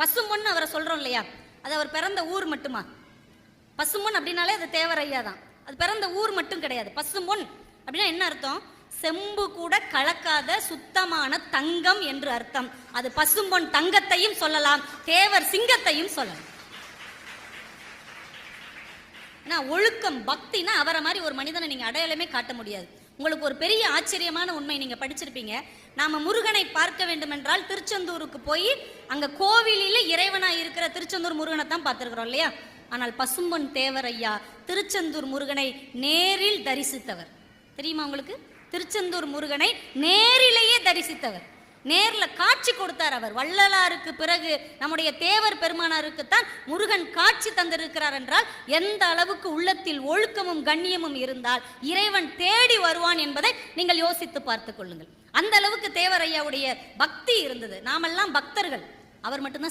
பசும்பொன் அவரை சொல்கிறோம் இல்லையா? அது அவர் பிறந்த ஊர் மட்டுமா? பசும்பொன் அப்படின்னாலே அது தேவர் ஐயா தான் அது பிறந்த ஊர் மட்டும் கிடையாது. பசும்பொன் அப்படின்னா என்ன அர்த்தம்? செம்பு கூட கலக்காத சுத்தமான தங்கம் என்று அர்த்தம். அது பசும்பொன் தங்கத்தையும் சொல்லலாம் தேவர் சிங்கத்தையும் சொல்லலாம். ஏன்னா ஒழுக்கம் பக்தினா அவரை மாதிரி ஒரு மனிதனை நீங்க அடையாளமே காட்ட முடியாது. உங்களுக்கு ஒரு பெரிய ஆச்சரியமான உண்மை நீங்க படிச்சிருப்பீங்க. நாம முருகனை பார்க்க வேண்டும் என்றால் திருச்செந்தூருக்கு போய் அங்க கோவிலில் இறைவனாக இருக்கிற திருச்செந்தூர் முருகனை தான் பார்த்திருக்கிறோம் இல்லையா? ஆனால் பசும்பொன் தேவர் ஐயா திருச்செந்தூர் முருகனை நேரில் தரிசித்தவர். தெரியுமா உங்களுக்கு? திருச்செந்தூர் முருகனை நேரிலேயே தரிசித்தவர். நேரில் காட்சி கொடுத்தார் அவர். வள்ளலாருக்கு பிறகு நம்முடைய தேவர் பெருமானாருக்கு தான் முருகன் காட்சி தந்திருக்கிறார் என்றால் எந்த அளவுக்கு உள்ளத்தில் ஒழுக்கமும் கண்ணியமும் இருந்தால் இறைவன் தேடி வருவான் என்பதை நீங்கள் யோசித்து பார்த்து கொள்ளுங்கள். அந்த அளவுக்கு தேவர் ஐயாவுடைய பக்தி இருந்தது. நாமெல்லாம் பக்தர்கள். அவர் மட்டும்தான்